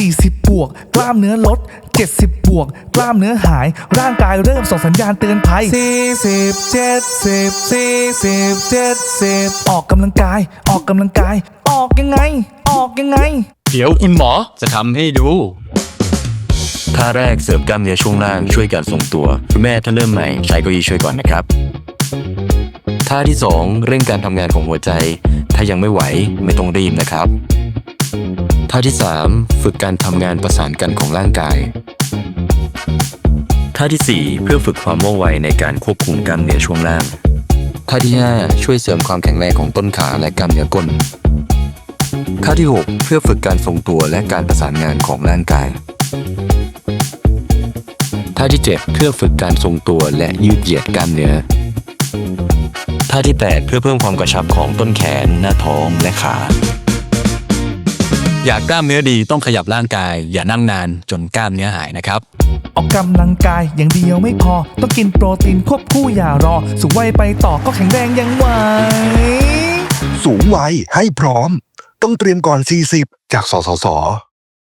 40 บวก กล้ามเนื้อลด 70 บวก กล้ามเนื้อหาย ร่างกายเริ่มส่งสัญญาณเตือนภัย 40 70 40 70 ออกกำลังกาย ออกกำลังกาย ออกยังไง ออกยังไง เดี๋ยวคุณหมอจะทำให้ดู ท่าแรกเสริมกล้ามเนื้อช่วงล่างช่วยการทรงตัวคุณแม่ถ้าเริ่มใหม่ใช้เก้าอี้ช่วยก่อนนะครับ ท่าที่ 2 เร่งการทำงานของหัวใจ ถ้ายังไม่ไหวไม่ต้องรีบนะครับ ท่าที่ 3 ฝึกการทำงานประสานกันของร่างกาย ท่าทีสี่ 4 เพื่อฝึกความว่องไวในการควบคุมกล้ามเนื้อช่วงล่าง ท่าที่ 5 ช่วยเสริมความแข็งแรงของต้นขาและกล้ามเนื้อก้น ท่าที่ 6 เพื่อฝึกการทรงตัวและการประสานงานของร่างกาย ท่าที่ 7 เพื่อฝึกการทรงตัวและยืดเหยียดกล้ามเนื้อ ท่าที่ 8 เพื่อเพิ่มความกระชับของต้นแขน หน้าท้องและขา อยากกล้ามเนื้อดีต้องขยับร่างกาย อย่านั่งนานจนกล้ามเนื้อหายนะครับ ออกกำลังกายอย่างเดียวไม่พอ ต้องกินโปรตีนควบคู่อย่ารอ สูงวัยไปต่อก็แข็งแรงยังไหวสูงวัยให้พร้อม ต้องเตรียมก่อน 40 จากสสส